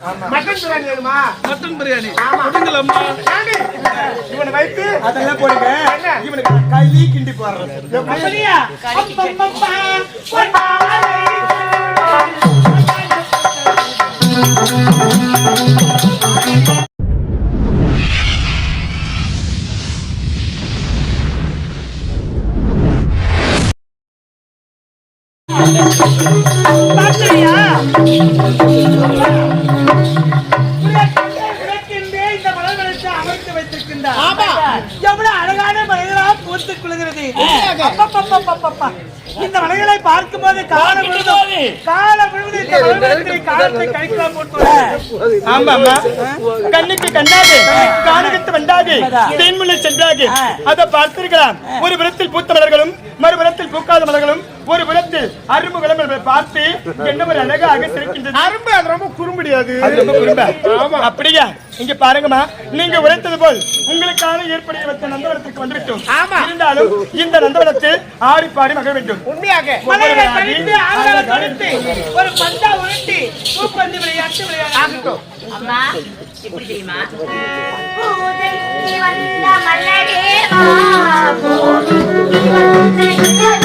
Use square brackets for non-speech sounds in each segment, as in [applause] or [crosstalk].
Mutton biryani வேணுமா? Mutton biryani. ஏண்டி? இவனை வைத்து. அதெல்லாம் போடுங்க? இவனுக்கு களி கிண்டி போடுறது அப்படியா? அப்பப்பப்பா, அமைத்து வைத்திருக்கின்றார். எவ்வளவு அழகான மலைகளா பூத்து குலுகிறது அப்பப்பப்பப்பப்பப்பா. இந்த மலைகளை பார்க்கும் போது காலம் முழுவதும் காலம் முழுவதும் இந்த மலைகளில் காலத்தை கழிக்கலாம் போட்டு ஆமா ஆமா. கண்ணுக்கு கண்ணாது காணுக்கு வண்டாது தேன்முல்லை சென்றாது அதை பார்த்திருக்கலாம். ஒரு புறத்தில் பூத்த மலர்களும் மறுபுறத்தில் பூக்காத மலர்களும் ஒரு புறத்தில் அரும்பு விளம்பரங்களை பார்த்து என்ன ஒரு அழகாக சிரிக்கின்றது. அரும்பு அது ரொம்ப குறும்படியாது அது. ரொம்ப குறும்ப? அப்படியா? இங்க பாருங்கம்மா நீங்க உரைத்தது போல் உங்களுக்கான ஏற்படைய வைத்த நந்தவனத்திற்கு வந்துவிட்டோம். ஆமா. இருந்தாலும் இந்த நந்தவனத்தில் ஆடி பாடி மகிழ வேண்டும். உண்மையாக. மலைகளை கழித்து ஆங்கால கழித்து ஒரு பந்தா உருட்டி பூப்பந்து விளையாட்டு விளையாட்டு அம்மா எப்படி தெரியுமா பூஜைக்கு வந்த மலரே வா, பூஜைக்கு வந்த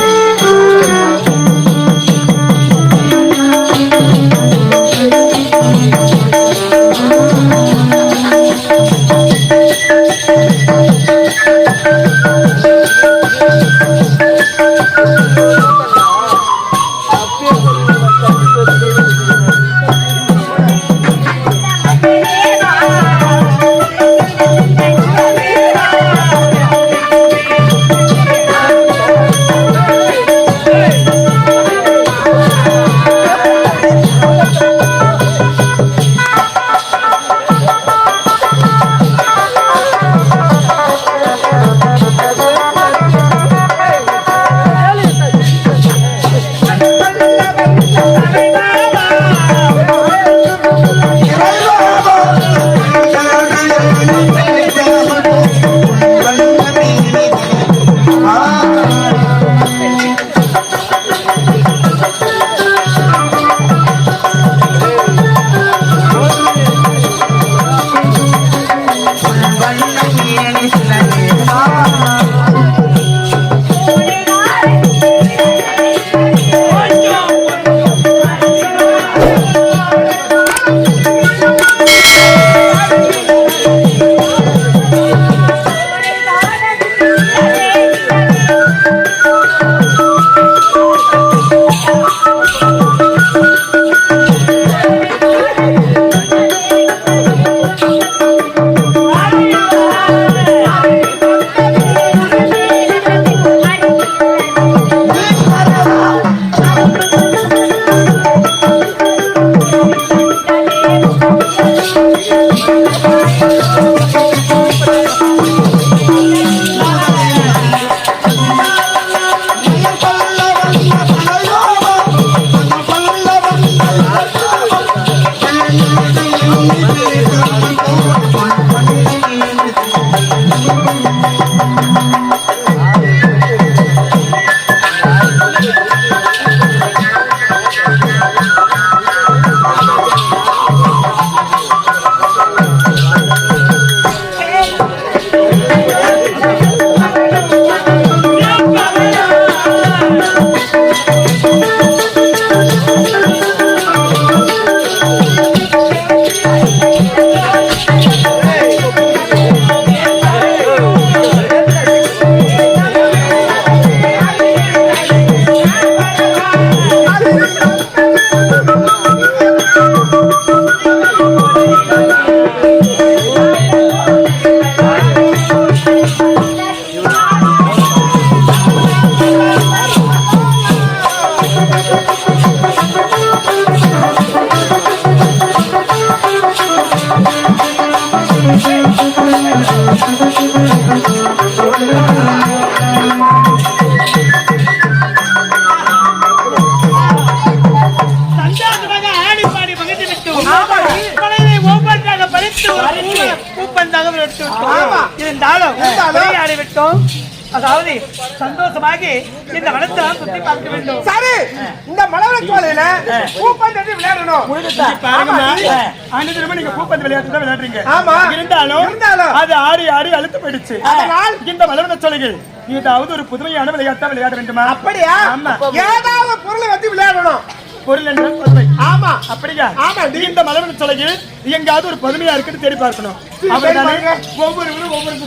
நீங்க பூப்பந்து விளையாட்டு தான் விளையாடுறீங்க. ஆமா. இருந்தாலும் இருந்தாலும். அது ஆடி ஆடி அழுத்து போயிடுச்சு. அதனால் இந்த மலர்ந்த சொல்லுங்கள் ஏதாவது ஒரு புதுமையான விளையாட்டா விளையாட வேண்டுமா? அப்படியா? ஆமா. ஏதாவது பொருளை வச்சு விளையாடணும். பொருள் என்ன புதுமை ஆமா. அப்படியா? ஆமா, டி. இந்த மலர்ந்த சொல்லுங்கள் எங்காவது ஒரு புதுமையா இருக்குன்னு தேடி பார்க்கணும். அப்படிதானே? ஒவ்வொருவரும் ஒவ்வொரு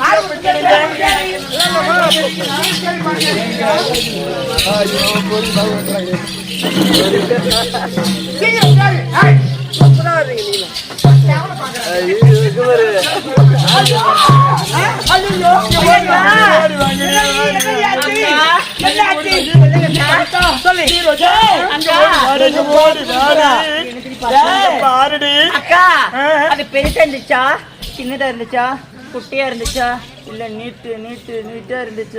பாருடி அக்கா அது பெருசா சின்னதா இருந்துச்சா? குட்டியா இருந்துச்சா? இல்ல நீட்டு நீட்டு நீட்டா இருந்துச்சு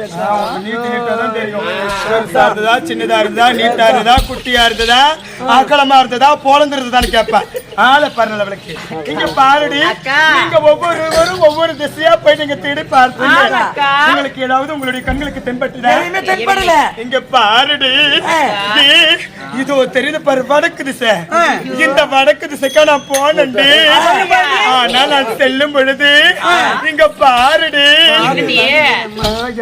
சின்னதா இருந்ததா, நீட்டா இருந்ததா, குட்டியா இருந்ததா, அகலமா இருந்ததா, போலந்து இருந்ததான்னு கேட்பேன். ஆளை பாரு நல்லவளுக்கு. இங்க பாருடி, அக்கா. நீங்க ஒவ்வொருவரும் ஒவ்வொரு திசையா போய் நீங்க தேடி அக்கா. உங்களுக்கு ஏதாவது உங்களுடைய கண்களுக்கு தென்படல. இங்க பாருடி. இதோ தெரியுது பாரு வடக்கு திசை. இந்த வடக்கு திசைக்கா நான் போனேன்டி. ஆனா நான் செல்லும் பொழுது இங்க பாருடி.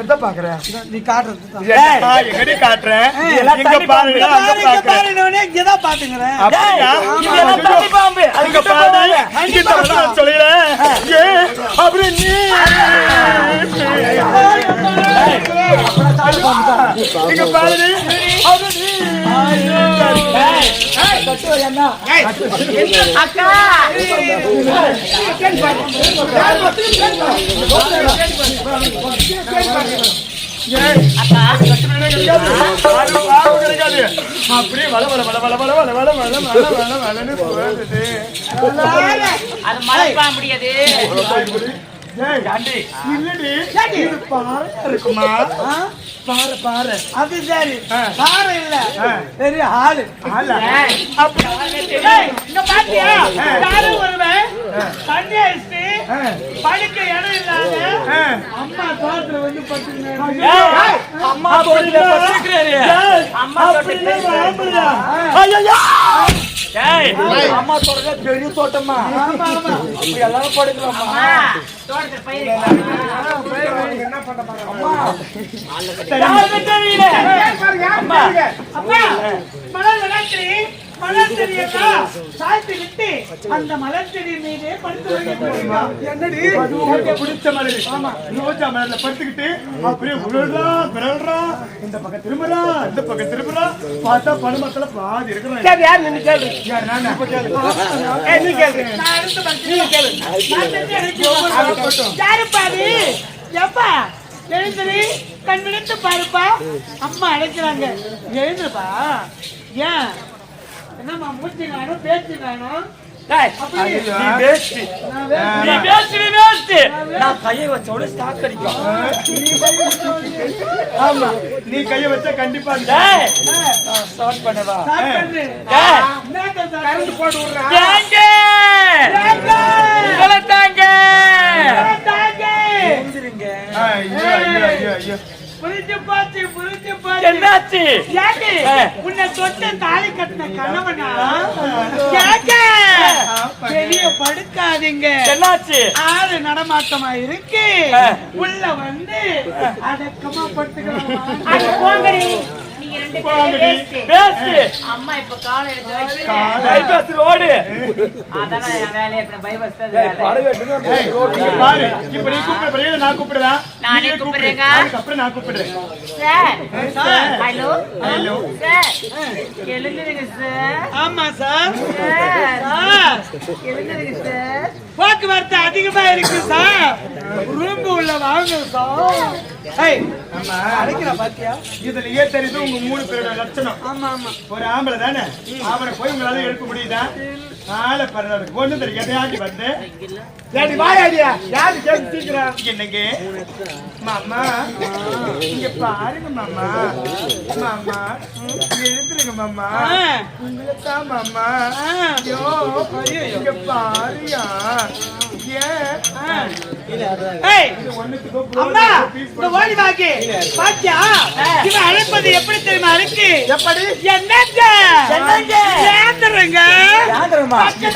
எதை பாக்குறேன் நீ காட்டுறது காட்டுறேன் இங்க பாருங்க இங்க அங்க பாக்குறேன். அப்படியா பாம்பு அங்க பாரு இந்த வசனம் சொல்லல ஏ அப்படி நீ. இங்க பாரு அக்கா. அப்படியே வள வள வள வள வள வள வள வள வள வள வளன்னு போகுது அது மலைப்பா முடியாது. இருக்குமா? பாரு பாரு அது சரி. பாரு இல்ல. பெரிய ஆளு. இங்க பாத்தியா? யாரு அம்மா தோட்டத்துல அம்மா தோட்டத்துல அம்மா தோட்டத்துல அம்மா தோட்டத்துல பெரிய தோட்டமா எல்லாரும் படுக்கிறோம்மா என்ன மலர் சாய்த்து விட்டு அந்த மலர் செடி மீதே படுத்து. என்னடி? பிடிச்ச மலர் ஆமா. ரோஜா மலர்ல படுத்துக்கிட்டு அப்படியே உருள்றா விரல்றா இந்த பக்கம் திரும்புறா இந்த பக்கம் திரும்புறா. பார்த்தா பணமத்துல பாதி இருக்கிறான். சரி யார் நின்னு கேளு? யார் நானா? நீ கேளு. அடுத்து அனுப்பி யாருப்பா அது எப்பா? எழுந்துரு கண் விழித்து பாருப்பா. அம்மா அழைக்கிறாங்க. எழுந்துப்பா ஏன்? என்னம்மா மூச்சு நானும் பேச்சு நானும் நீ கைய வச்ச கண்டிப்பா பண்ணவா? போட்டு தாங்க. புரிஞ்சு பாத்து புரிஞ்சு என்னாச்சு? ஏடி உன்னை தொட்டு தாலி கட்டின கணவனா? கேக்க வெளிய படுக்காதீங்க. என்னாச்சு? ஆளு நடமாட்டமா இருக்கு. உள்ள வந்து அடக்கமா படுத்துக்கலாம். போங்கடி. அம்மா இப்ப காலை எடுத்து வச்சு ரோடு அதான் வேலையை இப்ப பைபஸ் தான் வேலை. ஏய், இங்க பாரு இப்ப நீ கூப்பிட பிறகு நான் கூப்பிடுறேன். நானே நீயே கூப்பிடு. கூப்பிடுறேங்க. அதுக்கப்புறம் நான் கூப்பிடுறேன். சார். ஹலோ. ஹலோ. சார். எழுந்துருங்க சார். ஆமா சார். சார். சார். எழுந்துருங்க சார். போக்குவரத்து அதிகமா இருக்கு சார். ரூம் உள்ள வாங்க சார். இதுலயே தெரியுது உங்க மூணு பேரோட லட்சணம். ஒரு ஆம்பளை தானே? அவனை போய் உங்களால எழுப்ப முடியுதா? நாளை ஒண்ணு தெரியாது. யாரு வந்து. யாரு கேட்டு சீக்கிரம். மாமா இங்க பாருங்க மாமா. மாமா எழுதுருங்க மாமா. உங்களுக்குதான் மாமா. ஐயோ இங்க பாருயா. அழைப்பது எப்படி தெரியுமா அழைக்கு? என்னங்க? என்ன என்னங்க?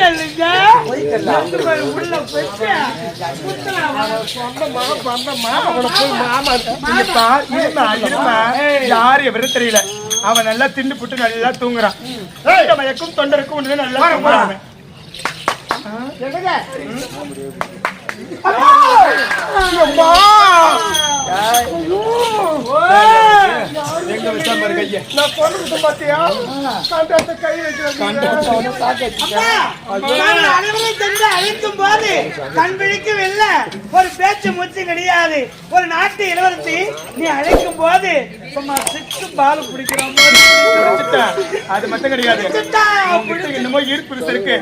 ஏந்துருங்க யாந்திரமா? போய் உள்ள மாமா யாரு எவரும் தெரியல அவன் நல்லா தின்னு புட்டு நல்லா தூங்குறான் மயக்கும் தொண்டருக்கும் ஒண்ணு நல்லா அழைக்கும் போது கண் விழிக்கவில்லை ஒரு பேச்சு மூச்சு கிடையாது. ஒரு நாட்டு இளவரசி நீ அழைக்கும் போது சும்மா சிக்கு பால் பிடிக்கிற மாதிரி. அது மட்டும் கிடையாது. என்னமோ ஈர்ப்பு இருக்கு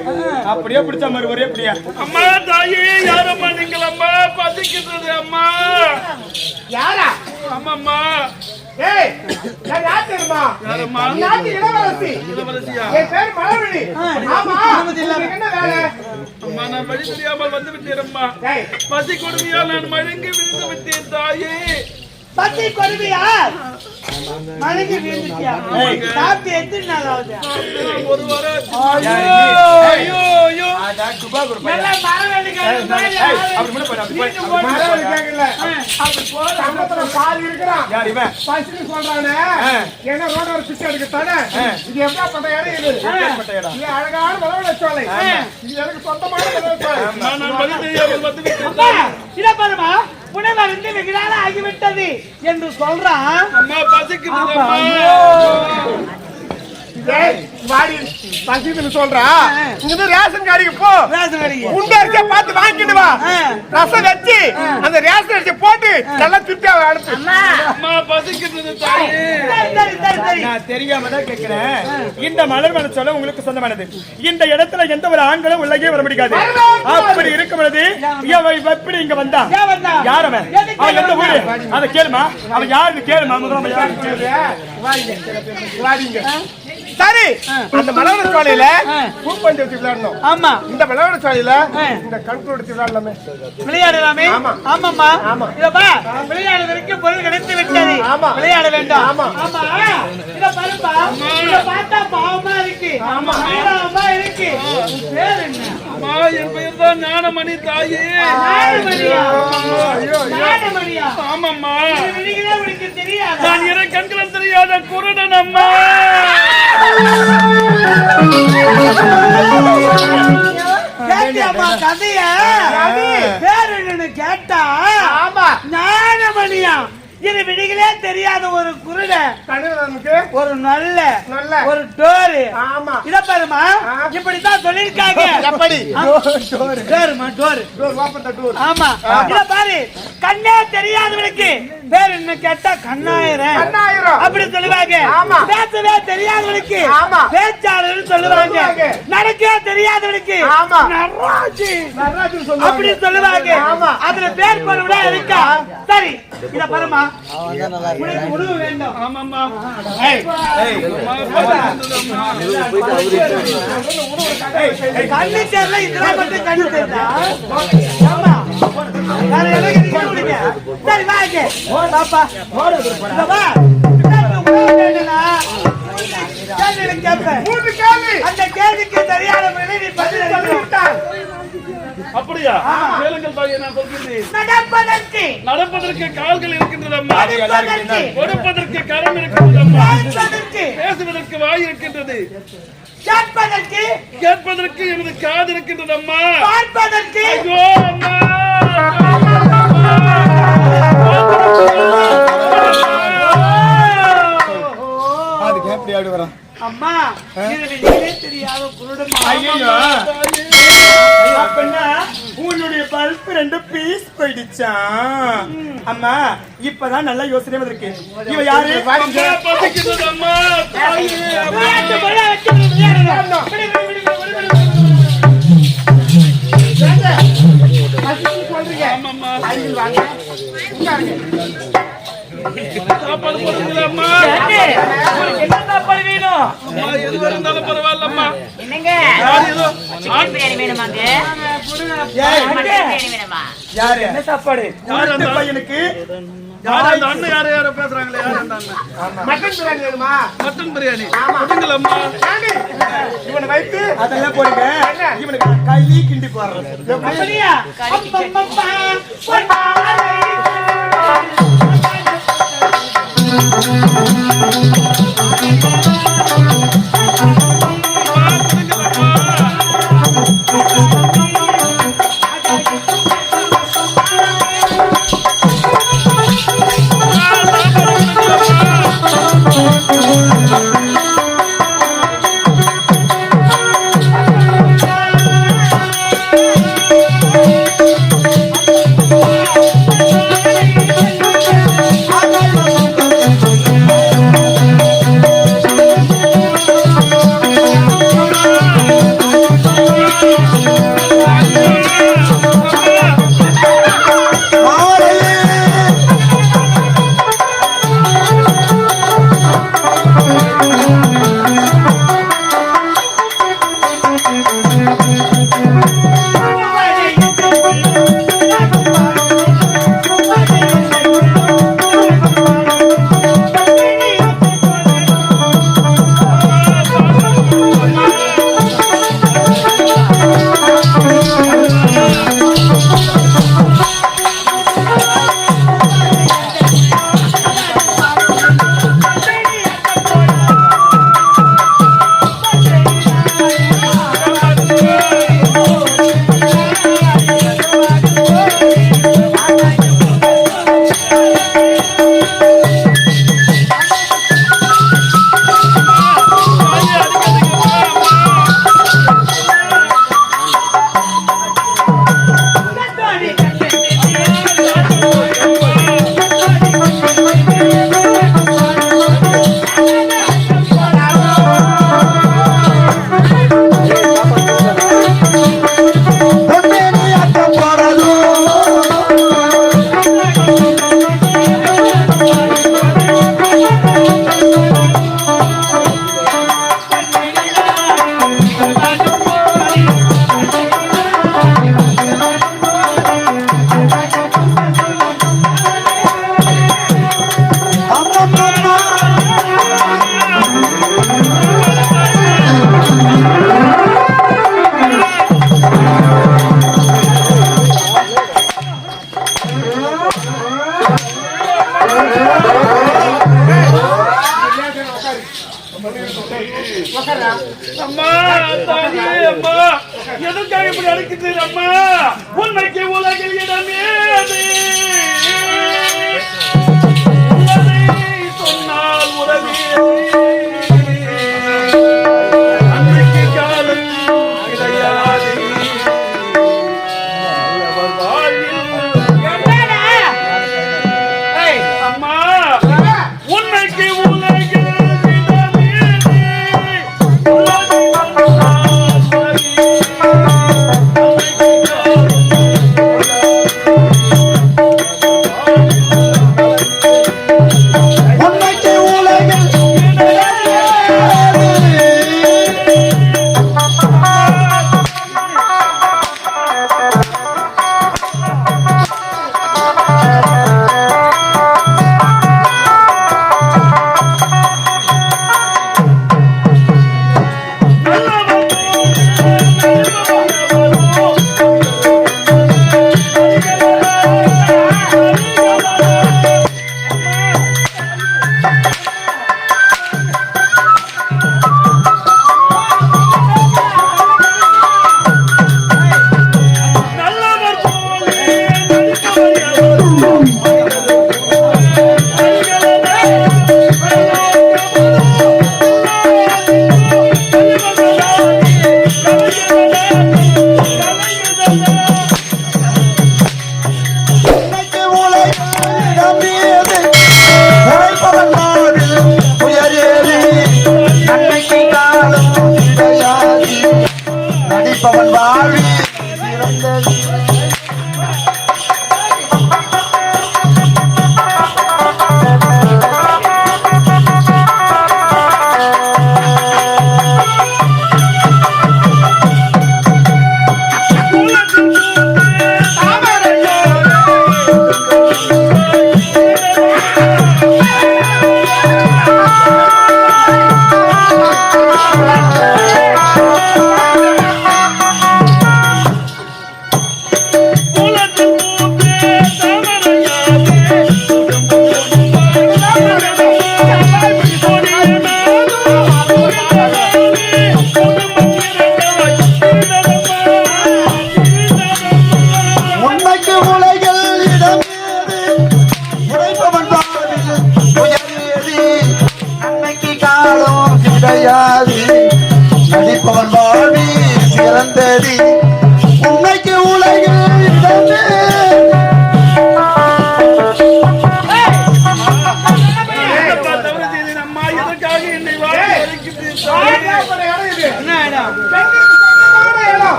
அப்படியே பிடிச்ச மாதிரி ஒரே அப்படியா? அம்மா தாயே யாரம்மா நீங்கள்? அம்மா பசிக்கிறது அம்மா. யாரா? அம்மா ஏய் நான் யார் தெரியுமா? யாரம்மா? நாட்டு இளவரசி? இளவரசியா? என் பேர் மலர்விழி. ஆமா. இளவரசி இல்ல. உங்களுக்கு என்ன வேலை? அம்மா நான் வழி தெரியாமல் வந்து விட்டேன் அம்மா. பசி கொடுமையால் நான் மயங்கி விழுந்து விட்டேன் தாயே. பத்தி கொடுமையா? மனைவி வீழ்ந்துட்டியா? சாப்பிட்டு எத்தனை நாள் ஆகுது? ஒரு அழகான தெரியாமல் வந்து விட்டேன் அப்பா, இத பாருமா புனவர் வந்து வெகு நாள் ஆகிவிட்டது என்று சொல்றான் அம்மா ஏய், வாடி சொல்றா. இங்க ரேஷன் கடைக்கு போ. ரேஷன் கடைக்கு. குண்டு அரிசியை பார்த்து வாங்கிட்டு வா. ரசம் வச்சு அந்த ரேஷன் அரிசியை போட்டு நல்லா அனுப்பு. அம்மா. தாயே. நான் தெரியாம தான் இந்த மலர் மலை சொல்ல உங்களுக்கு சொந்தமானது. இந்த இடத்துல எந்த ஒரு ஆண்களும் உள்ளே வர முடியாது. அப்படி இருக்கும் பொழுது எப்படி இங்க வந்தா? யார் அவன்? அவன் எந்த ஊரு? வந்தா? அதை கேளுமா. அவன் யாருன்னு கேளுமா முதல்ல யாருன்னு கேளு. வாடிங்க. சரி. அந்த மலவர சாலையில பூப்பந்து வச்சு விளையாடணும். ஆமா. இந்த மலவர சாலையில. இந்த கண்கூர் எடுத்து விளையாடலாமே. விளையாடலாமே? ஆமா. ஆமாம்மா. ஆமா. இதப்பா விளையாடுவதற்கு பொருள் கிடைத்து விட்டது. ஆமா. விளையாட வேண்டாம். ஆமா. ஆமா. இத பாருப்பா. இத பார்த்தா பாவமா இருக்கு. ஆமா. இருக்கு. அம்மா என் பெயர் தான் ஞானமணி தாயே ஆமாம்மா நான் இரு கண்களும் தெரியாத குருடன் அம்மா கதைய பேர் கேட்டா ஆமா. ஞானமணியா? இது விழிகளே தெரியாத ஒரு குருட. கண்ணுக்கு ஒரு நல்ல நல்ல. ஒரு டோரு. ஆமா. இத பாருமா இப்படித்தான் சொல்லிருக்காங்க [laughs] எப்படி? டோருமா டோரு டோர். The door. ஆமா. இத பாரு கண்ணே தெரியாதவனுக்கு. பேர் என்ன கேட்டா கண்ணாயிரம். கண்ணாயிரம். அப்படி சொல்லுவாங்க. ஆமா. பேசவே தெரியாதவனுக்கு. ஆமா. பேச்சாளர் சொல்லுவாங்க. நடக்கவே தெரியாதவனுக்கு. ஆமா. நடராஜி. நடராஜன் சொல்லுவாங்க. அப்படி சொல்லுவாங்க. ஆமா. அதுல பேர் பொருளா இருக்கா? சரி இத பாருமா கண்ணு தெரியல இதெல்லாம் மட்டும் கண்ணு ஆமா சரி வாங்க பாப்பா கேள்வி கேட்பேன். அந்த கேள்விக்கு சரியான பதில் அப்படியா? கேளுங்கள் தாயே நான் சொல்கிறேன் நடப்பதற்கு. நடப்பதற்கு கால்கள் இருக்கின்றது அம்மா. கொடுப்பதற்கு கரம் இருக்கின்றது அம்மா. பேசுவதற்கு. பேசுவதற்கு வாய் இருக்கின்றது. கேட்பதற்கு. கேட்பதற்கு எனது காது இருக்கின்றது அம்மா. பார்ப்பதற்கு. ஐயோ அம்மா. ஆடி அம்மா தெரியாத குருடமா ஐயோ அப்படின்னா உன்னுடைய பல்ப் ரெண்டு பீஸ் போயிடுச்சான் அம்மா இப்பதான் நல்ல யோசனை வந்திருக்கு. இவ யாரு? வாங்க சாப்பாடு போடுறீங்களா அம்மா ஏண்டி, உனக்கு என்ன சாப்பாடு வேணும்? அம்மா எதுவா இருந்தாலும் பரவாயில்லம்மா. என்னங்க? சிக்கன் பிரியாணி வேணுமாங்க ஏய், மட்டன் பிரியாணி வேணுமா? யாரு? என்ன சாப்பாடு? இந்த பையனுக்கு? யார் அந்த அண்ணன்? யாரு யாரோ பேசுறாங்களே? யார் அந்த அண்ணன்? மட்டன் பிரியாணி வேணுமா? மட்டன் பிரியாணி. கொடுங்களம்மா இவனை வைத்து அதெல்லாம் போடுங்க. இவனுக்கு களி கிண்டி போடுறது அப்படியா? பொன்னாலை. அம்மா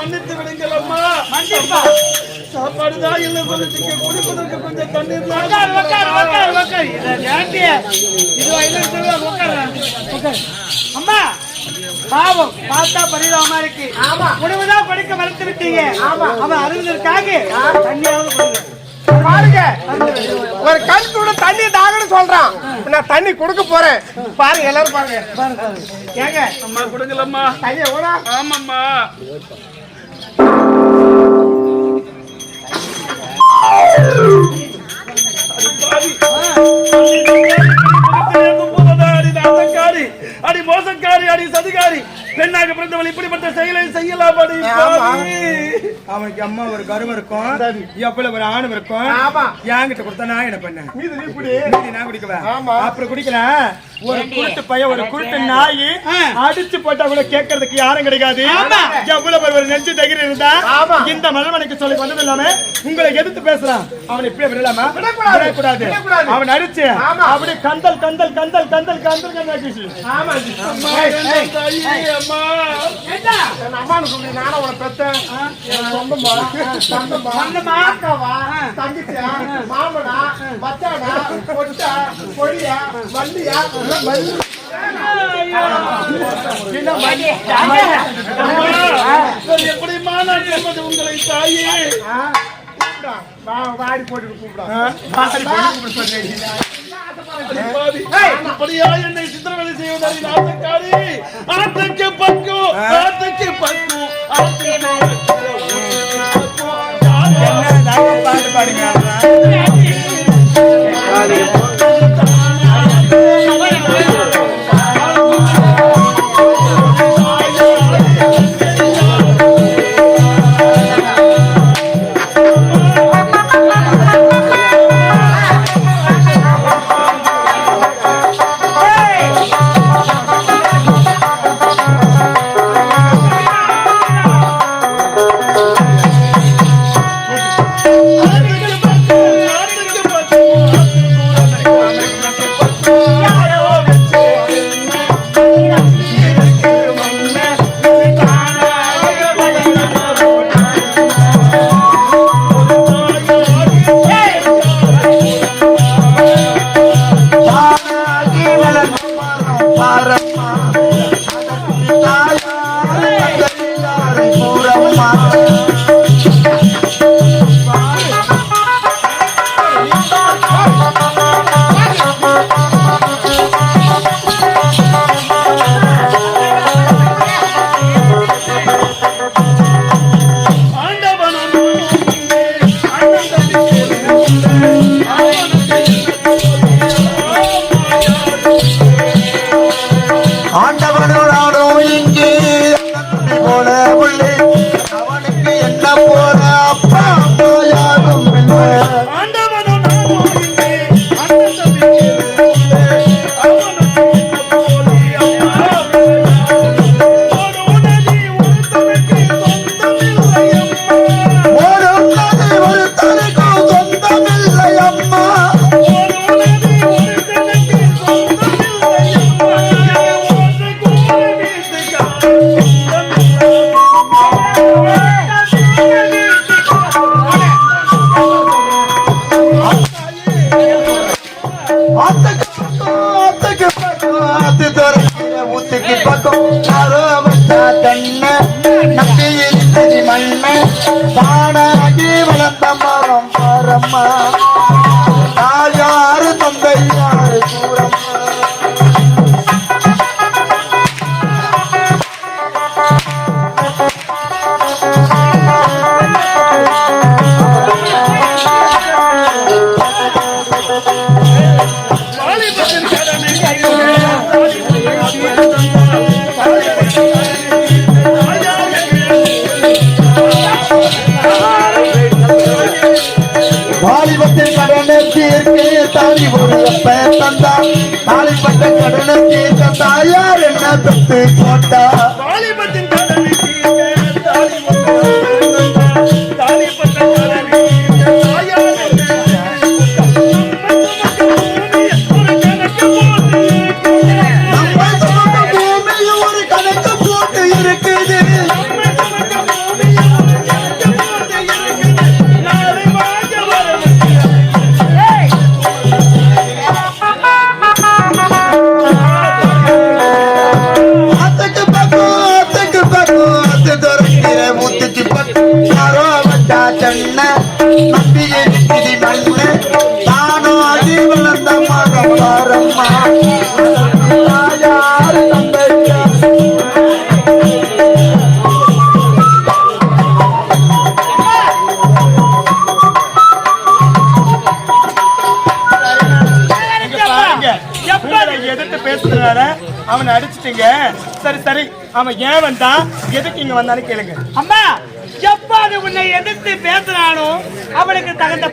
மன்னித்து விடுங்கள் அம்மா. மன்னிப்பா. சாப்பாடு தான் இல்லை குடிப்பதற்கு கொஞ்சம் தண்ணீர் தான். உட்கார் உட்கார் உட்கார் உட்கார் இதை ஏன்டி? இது உட்கார் உட்கார் அம்மா பாவம் பார்த்தா பரிதாபமா இருக்கு. உணவுதான் கொடுக்க மறுத்து விட்டீங்க. அவன் அருந்ததற்காக தண்ணியாவது கொடுங்க. பாருங்க. ஒரு கண் கூட தண்ணி தாகன்னு சொல்றான். நான் தண்ணி கொடுக்க போறேன். பாருங்க எல்லாரும் பாருங்க. ஏங்க அம்மா கொடுங்களம்மா கையை ஓடா ஆமாம்மா. அடி மோசக்காரி அடி சதிகாரி பெண்ணாக பிறந்தவள் இப்படிப்பட்ட செயலை செய்யலாம். அவனுக்கு அம்மா ஒரு கருவம் இருக்கும் எப்பல ஒரு ஆணும் இருக்கும் ஆமா. என்கிட்ட கொடுத்தா நான் என்ன பண்ணேன் மீது நீ குடி மீதி நான் குடிக்குவேன் ஆமா. அப்புறம் குடிக்கல ஒரு குருட்டு பையன் ஒரு குருட்டு நாய் அடிச்சு போட்டா கூட கேட்கறதுக்கு யாரும் கிடைக்காது எவ்வளவு ஒரு நெஞ்சு தகிரி இருந்தா. இந்த மலமனைக்கு சொல்லி வந்தது இல்லாம உங்களை எதிர்த்து பேசலாம் அவனை இப்படியே விடலாமா விடக்கூடாது. அவன் அடிச்சு ஆமா. அப்படி கந்தல் கந்தல் கந்தல் கந்தல் கந்தல் ஆமா அம்மா, என் அம்மானு சொல்லி நானும் உன பெத்தேன். என் சொந்தமா சொந்தமா சொந்தமா? அக்காவா? தங்கச்சியா மாமனா? மச்சானா? பொட்டா? பொடியா? அம்மா, சரி, எப்படிம்மா நான் சொல்வது உங்களை தாயே? கூப்பிடா. வாடி போட்டு கூப்பிடா. அப்படியா என்னை செய்வதால் நாட்டுக்காரி ஆட்டுக்கு பக்கு ஆட்டுக்கு பக்கு. ஆட்டுக்கு பக்கு. பாட்டு I don't the அவன் ஏன் வந்தான் எதுக்கு இங்க வந்தான்னு கேளுங்க. அம்மா எப்பாவது உன்னை எதிர்த்து பேசுறானோ அவனுக்கு தகுந்த